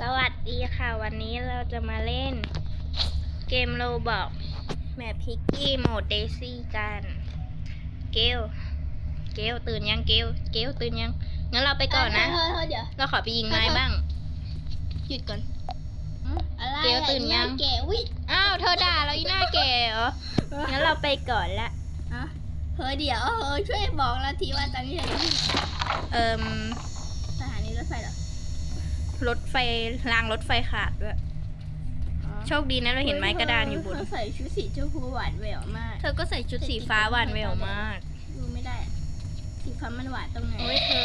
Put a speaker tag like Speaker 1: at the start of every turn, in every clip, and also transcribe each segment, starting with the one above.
Speaker 1: สวัสดีค่ะ วันนี้เราจะมาเล่น เกมโรบอกแมปพิกกี้โหมดเดซี่กัน เกล เกลตื่นยังเกล เกลตื่นยัง งั้นเราไปก่อนนะ
Speaker 2: เฮ้ยเฮ้ยเดี๋ยว
Speaker 1: เราขอไปยิงไม้บ้าง หยุดก่อน
Speaker 2: อะไร
Speaker 1: เกลตื่นยัง
Speaker 2: เกลวิ
Speaker 1: อ้าวเธอด่าเราอีหน้าแก่เหรอ งั้นเราไปก่อนละ
Speaker 2: อะเฮ้ยเดี๋ยวเฮ้ยช่วยบอกเราทีว่าตอนนี้เราอยู่ที่ไหน
Speaker 1: เอิม
Speaker 2: สถานีรถไฟเหรอ
Speaker 1: รถไฟรางรถไฟขาดด้วย โชคดีนะเราเห็นไม้กระดานอยู่บน
Speaker 2: เธใส่ชุดสีชมพูหวานแหววมาก
Speaker 1: เธอก็ใส่ชุดสีฟ้าหวานแหววมาก
Speaker 2: ดูไม่ได้อะสีฟ้ามันหวานตรงไหน
Speaker 1: โอ้ยเธอ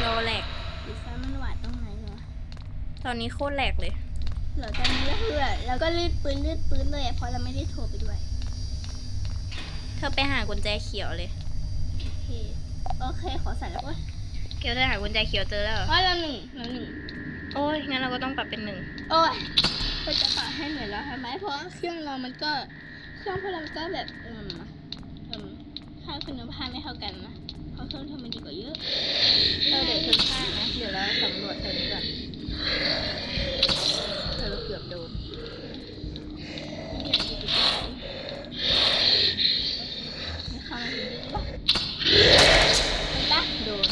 Speaker 1: โลแหลก
Speaker 2: สีฟ้ามันหวานตรงไหนเหรอ
Speaker 1: ตอนนี้โคตรแหลกเลย
Speaker 2: เหลือตอนนี้ก็คือเราก็ลืดปืนลืดปืนเลยอะเพราะเราไม่ได้โทรไปด้วย
Speaker 1: เธอไปหากุญแจเขียวเลย
Speaker 2: โอเค โอเคขอใส่แล้วโอ้ย
Speaker 1: เกียวเธอหากุญแจเขียวเจอแล้วเหรอ
Speaker 2: ว่าเราหนึ่งเราหนึ่ง
Speaker 1: โอ้ยงั้นเราก็ต้องปรับเป็นหนึ่ง
Speaker 2: โอ้ยก็จะปาให้หน่อยแล้วทำไมเพราะเครื่องเรามันก็เครื่องพวกเรามันก็แบบเอืมเอืมค่าคุณภาพไม่เท่ากันนะเพราะเครื่องเธอมันดีกว่าเยอะ
Speaker 1: เธอเดี๋ยวเธอพลาดนะเดี๋ยวเราสำรวจแถวนี้ก่อนเธอเกือบโดน
Speaker 2: เดี๋ยวดีกว่าไม่เข้ามาถึงดีปะเห็นปะ
Speaker 1: โดน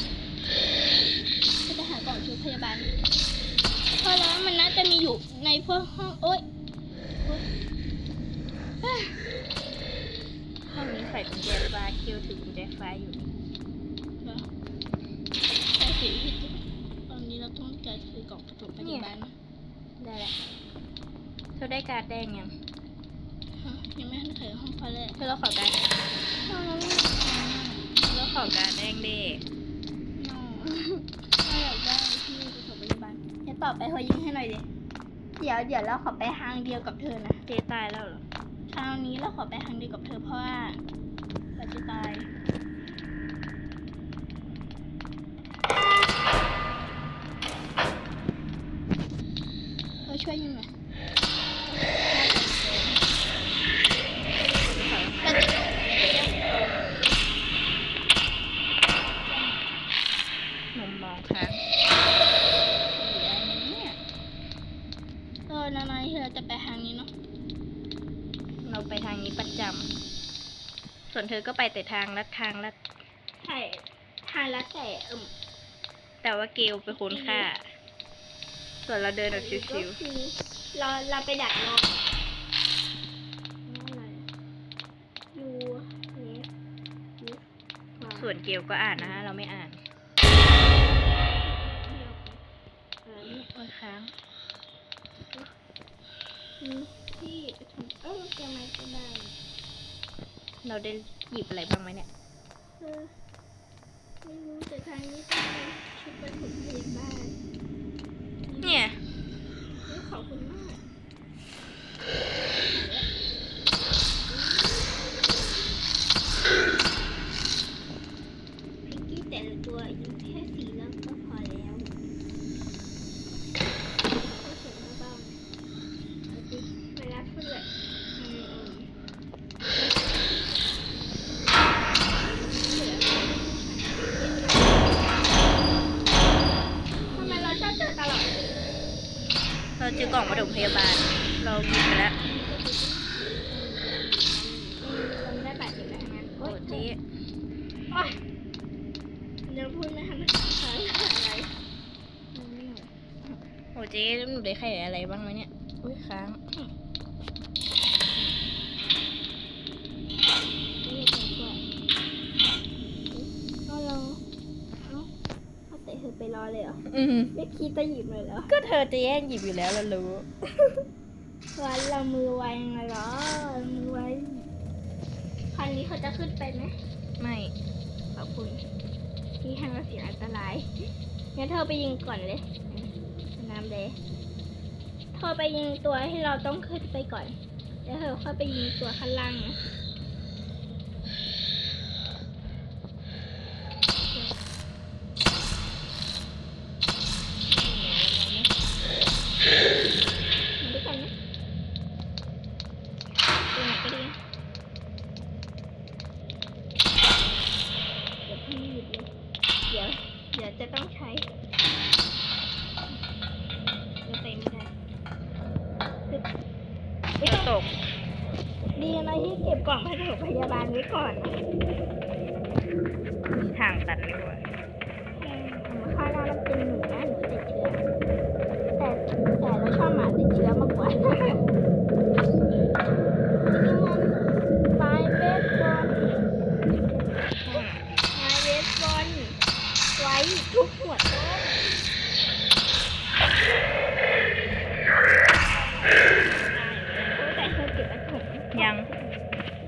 Speaker 2: จะไปหากล่องชุดพยาบาลเพราะแล้วมันน่าจะมีอยู่ในพวกห้องโอ๊ยโอ๊ยเอ้ย
Speaker 1: ห้องนี้ใส่กุญแจฟ้าเคียวถือกุญแจฟ้าอยู่
Speaker 2: เดี๋ยวใส่สีผิดตอนนี้เราต้องการคือกล่อง ปฐมพยาบาล
Speaker 1: ได้แล้วเธอได้การ์ดแดงยัง
Speaker 2: ฮะยังไม่ทันเคยห้องเขาเลย
Speaker 1: เธอเราขอการ์ดแดง
Speaker 2: เราไม่
Speaker 1: เราขอการ์ดแดงเด้
Speaker 2: เราอยากได้ที่ปฐมพยาบาลจะตอบไปเธอยิงให้หน่อยดิเดี๋ยวเดี๋ยวเราขอไปทางเดียวกับเธอนะ
Speaker 1: เจตายแล้วเหรอ
Speaker 2: คราวนี้เราขอไปทางเดียวกับเธอเพราะว่าเราจะตายเรา ช่วยยิงหน่อยเราจะ
Speaker 1: หนุ่มมองค้าง
Speaker 2: เนี่ยเออนานๆที่เราจะไปทางนี้เนาะ
Speaker 1: เราไปทางนี้ประจำ ส่วนเธอก็ไปแต่ทางลัดทางลัด
Speaker 2: ใช่ ทางลัดแต่เอิ่ม
Speaker 1: แต่ว่าเกลเป็นคนฆ่า ส่วนเราเดินแบบชิว
Speaker 2: ก็คือเราเราไปดักรออะไรยูนี้ยู
Speaker 1: ๆส่วนเกลก็อ่านนะฮะ เราไม่อ่าน
Speaker 2: เออนี่
Speaker 1: โอ้ยค้าง
Speaker 2: นี่ที่ปฐมเออเตรียมไม้ก็ได้
Speaker 1: เราได้หยิบอะไรบ้างไหมเนี่ย
Speaker 2: เออไม่รู้แต่ทางนี้ต้องเป็นชุดปฐมพยาบาล
Speaker 1: เนี่ย
Speaker 2: ขอบคุณมาก พิงกี้แต่ละตัวยิงแค่สีแล้วก็พอแล้วก็เขียนเบาๆนะเอาสิเวลาพูดแบบอืมอืมทำไมเราชอบเจอตลอดเลย
Speaker 1: เราเจอกล่องปฐมพยาบาล เราหยิบไปแล้ว
Speaker 2: คนได้บาดเจ็บแล้วทั้งนั้น
Speaker 1: โอ้เจ๊
Speaker 2: โอ๊ยเดี๋ยวพูดไม่ทันภาษาอะไร
Speaker 1: โอ้ เจ๊หนูได้ไข่อะไรบ้างไหมเนี่ย อุ้ยค้าง
Speaker 2: นี่เป็นกล้วยก็เราเอ้าเอาแต่เธอไปรอเลยเหรอ
Speaker 1: อืม
Speaker 2: ไม่คิดจะหยิบเลยเหรอ
Speaker 1: ก็เธอจะแย่งหยิบอยู่แล้วเรารู้
Speaker 2: วันเรามือไวไงเหรอ มือไวคันนี้เขาจะขึ้นไปไหม
Speaker 1: ไม่
Speaker 2: ขอบคุณ ที่ให้เราเสียอันตรายงั้นเธอไปยิงก่อนเลยน้ำ เลย เธอไปยิงตัวที่เราต้องขึ้นไปก่อน แล้วเธอค่อยไปยิงตัวข้างล่างนะมาด้วนนะตัวไหนก็ดีเดี๋ยวพี่หยิบเลยเดี๋ยวเดี๋ยวจะต้องใช้ เดี๋ยว
Speaker 1: ตก
Speaker 2: ดีนะที่เกล่องพถมพยาบาลไว้ก่อนนะ
Speaker 1: มีทางตันด้วย
Speaker 2: ข้าวหน้ามันเป็นหนูนะหนูติดเชื้อ แต่แต่เราชอบหมาติดเชื้อมากกว่านี่มันไม้เบสบอล
Speaker 1: อืม
Speaker 2: ไม้เบสบอลไว้ทุกหัวต้นโอ้แต่เธอเก็บไว้ถุง
Speaker 1: ยัง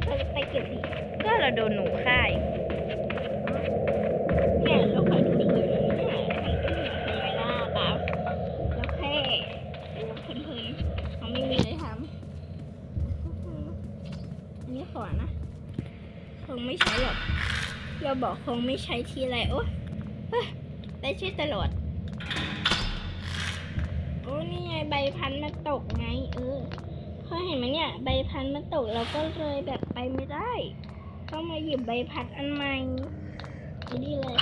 Speaker 2: เธอไปเก็บดิ
Speaker 1: ก็เราโดนหนูฆ่าอีก
Speaker 2: เนี่ยเราคอยดูเฉยๆเนี่ยมันก็เหนื่อยใช่ไหมล่ะครับแล้วแค่ดูเพลินๆเขาไม่มีอะไรทำอันนี้ขอนะ คงไม่ใช้หรอก เรา บอกคงไม่ใช้ทีไรโอ้ยได้ใช้ตลอด โอ้นี่ไงใบพันธุ์มันตกไง เออพอเห็นไหมเนี่ย ใบพันธุ์มันตกเราก็เลยแบบไปไม่ได้ต้องมาหยิบใบพัดอันใหม่นี่เลย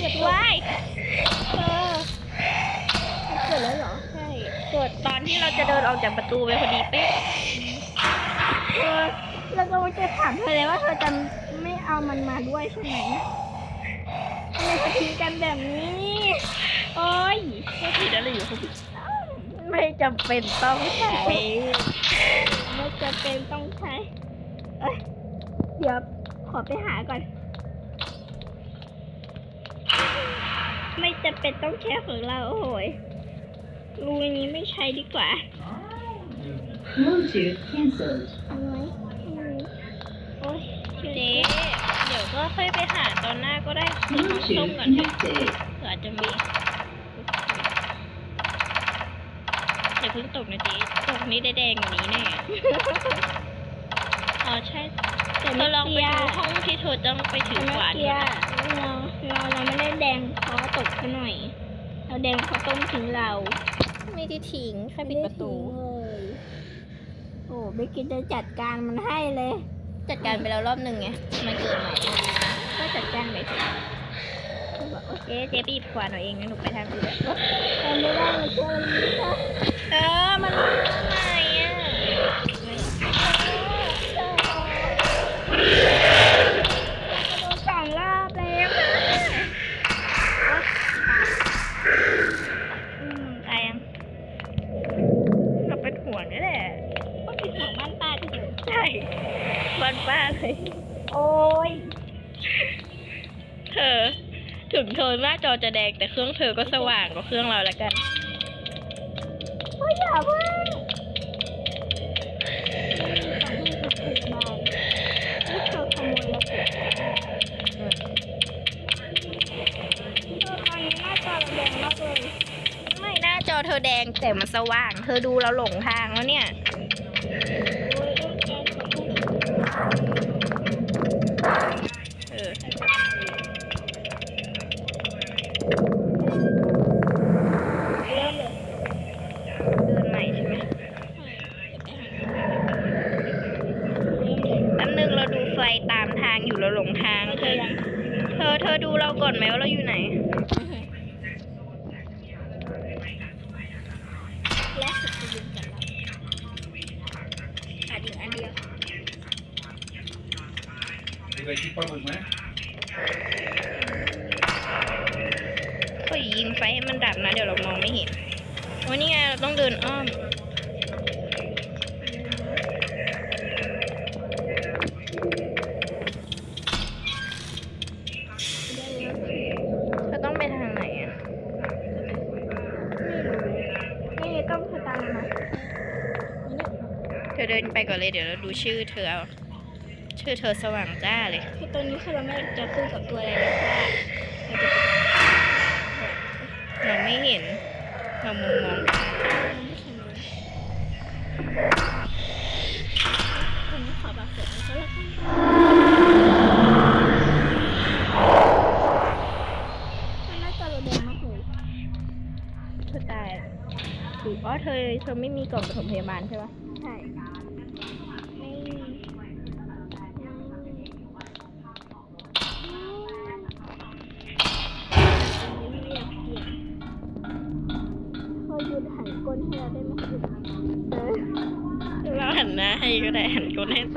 Speaker 2: เก็บไว้
Speaker 1: ว้าย
Speaker 2: เออมันเกิดแล้วเหรอ ใช่
Speaker 1: เกิดตอนที่เราจะเดินออกจากประตูไปพอดีเป๊ะ
Speaker 2: เออแล้วก็จะถามเธอเลยว่าเธอจะไม่เอามันมาด้วยใช่ไหมทำไมเธอทิ้งกันแบบนี้ โอ้ย
Speaker 1: ไม่ผิดอะไรอยู่เขาผิด
Speaker 2: ไม่จำเป็นต้องใช้ไม่จำเป็นต้องใช้เอ้ยเดี๋ยวขอไปหาก่อน ไม่จำเป็นต้องแค่ของเรา โอ้โหยรูนี้ไม่ใช้ดีกว่า
Speaker 3: Bluetooth cancelled.
Speaker 2: เอาไว้อืมโอ้ย
Speaker 1: เจ๊เดี๋ยวก็ค่อยไปหาตอนหน้าก็ได้ซื้อน้ำส้ม
Speaker 3: Bluetooth
Speaker 1: ก่อนเถอะ
Speaker 3: connected.
Speaker 1: เผื่ออาจจะมีอย่าเพิ่งตกนะเจ๊ตกนี้ได้แดงกว่านี้แน่ อ๋อใช่
Speaker 2: แต่
Speaker 1: เธ
Speaker 2: ไม่
Speaker 1: อลองไป
Speaker 2: เกีย
Speaker 1: ดู
Speaker 2: ร์
Speaker 1: ห้องที่เธอต้องไปถื
Speaker 2: แต่
Speaker 1: อ
Speaker 2: ไม่
Speaker 1: ขวาน
Speaker 2: เกียร์เราเราเราไม่ได้แดงเพราะตกไปหน่อย เราแดงเพราะต้มทิ้งเรา
Speaker 1: ไม่ได้ทิ้งแค่
Speaker 2: ไม่
Speaker 1: ปิด
Speaker 2: ได้
Speaker 1: ประตู
Speaker 2: ทิ้งเลยโอ้ไม่คิดจะจัดการมันให้เลย
Speaker 1: จัดการไปแล้วรอบหนึ่งไง มันเกิดใหม่
Speaker 2: ก็จัดการไปเถอะ
Speaker 1: เจ๊เจ๊ไปหยิบขวานเอาเองนะหนูไปทางอื่น
Speaker 2: ทำไม่ได้เลยช่วยมันนี้ค่ะ
Speaker 1: เออมันใหม่อะ
Speaker 2: โดนสองรอบแล้วค่ะ
Speaker 1: อืมตายยังเราเป็นห่วงนี่แหละ
Speaker 2: ก็ผิดหวังบ้านป้าที่เดียว
Speaker 1: ใช่บ้านป้าเลย
Speaker 2: โอ้ย
Speaker 1: เธอ ถึงเธอหน้าจอจะแดงแต่เครื่องเธอก็สว่างกว่าเครื่องเราแล้วกัน
Speaker 2: โอ้ยอย่าเพิ่งนี่เธอขโมยแล้วเก็บเออตอนนี้หน้าจอเราแดงมากเลย
Speaker 1: ไม่หน้าจอเธอแดงแต่มันสว่าง เธอดูเราหลงทางแล้วเนี่ย
Speaker 2: โอ้ยแกขอโทษ
Speaker 1: เออ
Speaker 2: เริ่มเลย
Speaker 1: เดินใหม่ใช่ไหม
Speaker 2: เริ่มเลย
Speaker 1: แป๊บนึงเราดูไฟตามทางอยู่เราหลงทาง เธอ เธอ เธอดูเราก่อนไหมว่าเราอยู่ไหน
Speaker 2: และสุดจะยืนกับเราขาดอีกอันเดียว
Speaker 4: มีอะไรคิดปลาหมึกไหม
Speaker 1: ก็ยิงไฟให้มันดับนะ เดี๋ยวเรามองไม่เห็นโอ้นี่ไงเราต้องเดินอ้อม เราต้องไปทางไหนอะ
Speaker 2: ไม่รู้นี่ต้องสตางค์มา
Speaker 1: เธ อเดินไปก่อนเลยเดี๋ยวเราดูชื่อเธอเอาชื่อเธอสว่างจ้าเลย
Speaker 2: คือตัวนี้คือเราไม่จะขึ้นกับตัวอะไรเลยค่ะเราจะ
Speaker 1: เราไม่เห็นเรามุมมอง
Speaker 2: ไม่ใช่เลยคนนี้ขอบัตรเสร็จแล้วก็แล้วกันมันน่าจะเราแดงมากเลย
Speaker 1: เธอตายถูกอ๋อเธอเธอไม่มีกล่องปฐมพยาบาลใช่ปะ
Speaker 2: ใช่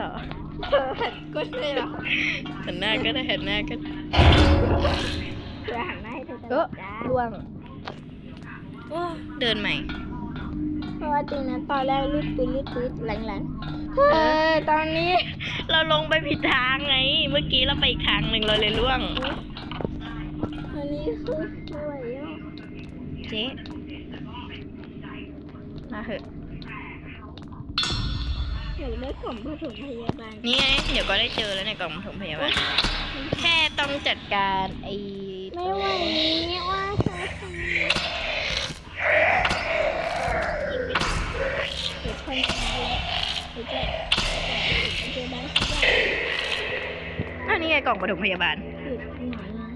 Speaker 1: ต่อ
Speaker 2: เธอหันก้นเลยเหรอ
Speaker 1: หันหน้าก็ได้หันหน้าก็ได้
Speaker 2: เธอหันหน้าให้เธอต
Speaker 1: เอ
Speaker 2: ลอ
Speaker 1: อ
Speaker 2: ดจ้า
Speaker 1: ล่วงโอ้เดินใหม่
Speaker 2: เพราะว่าจริงนะตอนแรกรีบปืนรีบปืนหลังๆเฮ้ยตอนนี้
Speaker 1: เราลงไปผิดทางไง เมื่อกี้เราไปอีกทางหนึ่งเราเลยล่วง
Speaker 2: อันนี้คือไม่ไหวแล้ว
Speaker 1: เจ๊มาเหอะ
Speaker 2: อยากได้กล่องผสมพยาบาล
Speaker 1: นี่ไงเดี๋ยวก็ได้เจอแล้วในกล่องปฐมพยาบาลแค่ต้องจัดการไอ้
Speaker 2: ไม่ไหวนี่ว่าเธอค่ะเดี๋ยวคนเยอะเดี๋ยวจะเดี๋ยวจะได้ทุกอย่าง
Speaker 1: อันนี้ไงกล่องปฐมพยาบาล
Speaker 2: หยุดหน่อยนะ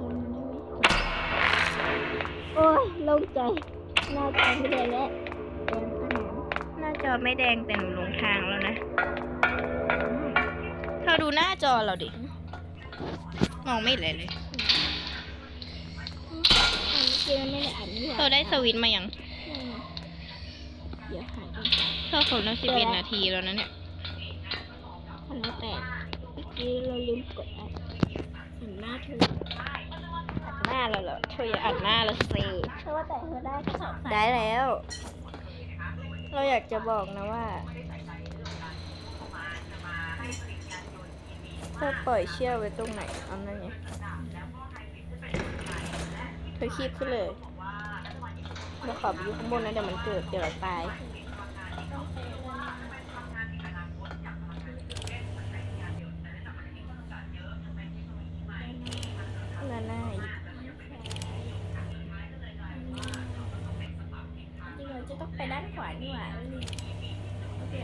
Speaker 2: ลงได้ไหมโอ้ยโลงใจหน้าตาไม่ได้แล้วา
Speaker 1: จอไม่แดงแต่หนูลงทางแล้วนะ เธอดูหน้าจอเราดิ มองไม่เห็นอะไรเลย
Speaker 2: อันนี้เกมไม่ได้อ่านนี่หว่า
Speaker 1: เธอได้สวิตช์มายัง
Speaker 2: เดี๋ยวหากัน
Speaker 1: เธอคนละสิบเอ็ดนาทีแล้วนะเนี่ย
Speaker 2: พันละแปดเมื่อกี้เราลืมกดอัดเห็นหน้าเธอ
Speaker 1: หน้าเราเหรอเธออย่าอัดหน้าเราสิ
Speaker 2: เธอว่าแต่เธอได้สอบ
Speaker 1: ได้แล้ว เราอยากจะบอกนะว่า เธอปล่อยเชือกไว้ตรงไหนเอานั่นไงเธอคีบขึ้นเลยเราขอบอยู่ข้างบนนะเดี๋ยวมันเกิดเดี๋ยวเราตาย นั่นน่าอีก
Speaker 2: จริงเราจะ ต้องไปด้านขวานี่หว่านี่โอเค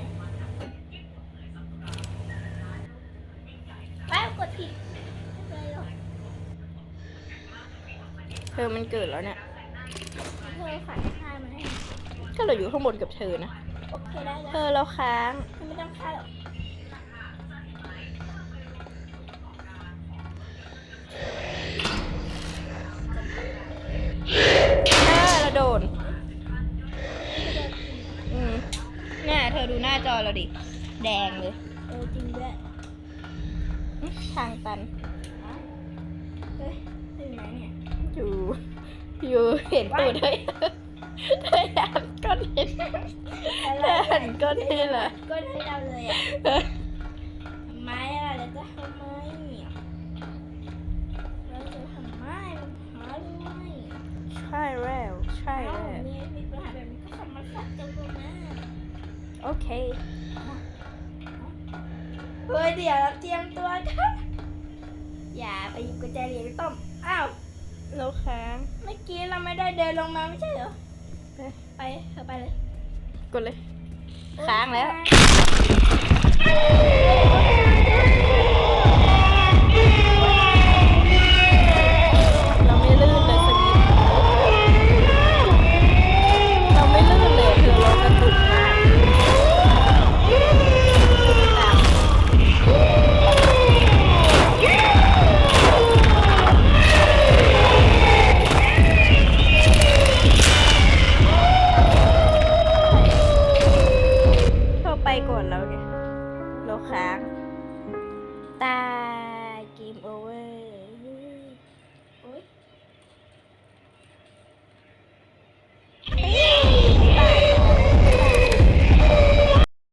Speaker 2: แป๊บกดผิดไม่เป็นไรหรอก
Speaker 1: เธอมันเกิดแล้วเนี่ย
Speaker 2: เธอฝันฆ่ามันให้
Speaker 1: ก็เราอยู่ข้างบนกับเธอนะ
Speaker 2: โอเคได้
Speaker 1: เธ
Speaker 2: แล้ว
Speaker 1: อเราค้าง
Speaker 2: เธอไม่ต้องฆ่าหรอก
Speaker 1: เนี่ยเธอดูหน้าจอเราดิ แดงเลย
Speaker 2: เออจริงด้วย
Speaker 1: อื้อทางตัน
Speaker 2: เฮ้ยถึงไหนเนี่ย
Speaker 1: อยู่ อยู่เห็นตูดเธอเธอหันก้อนเห็นเธอหันก้อนเห็นเหรอ
Speaker 2: ก็ให้เราเลยอะ ยเดี๋ยวเราเตรียมตัวกันอย่าไปหยิบกุญแจเหรียญต้มอ้าว
Speaker 1: เราค้าง
Speaker 2: เมื่อกี้เราไม่ได้เดินลงมาไม่ใช่เหรอ
Speaker 1: ไป
Speaker 2: ไปเธอไปเลย
Speaker 1: กดเลย ค้างแล้ว
Speaker 2: โอเค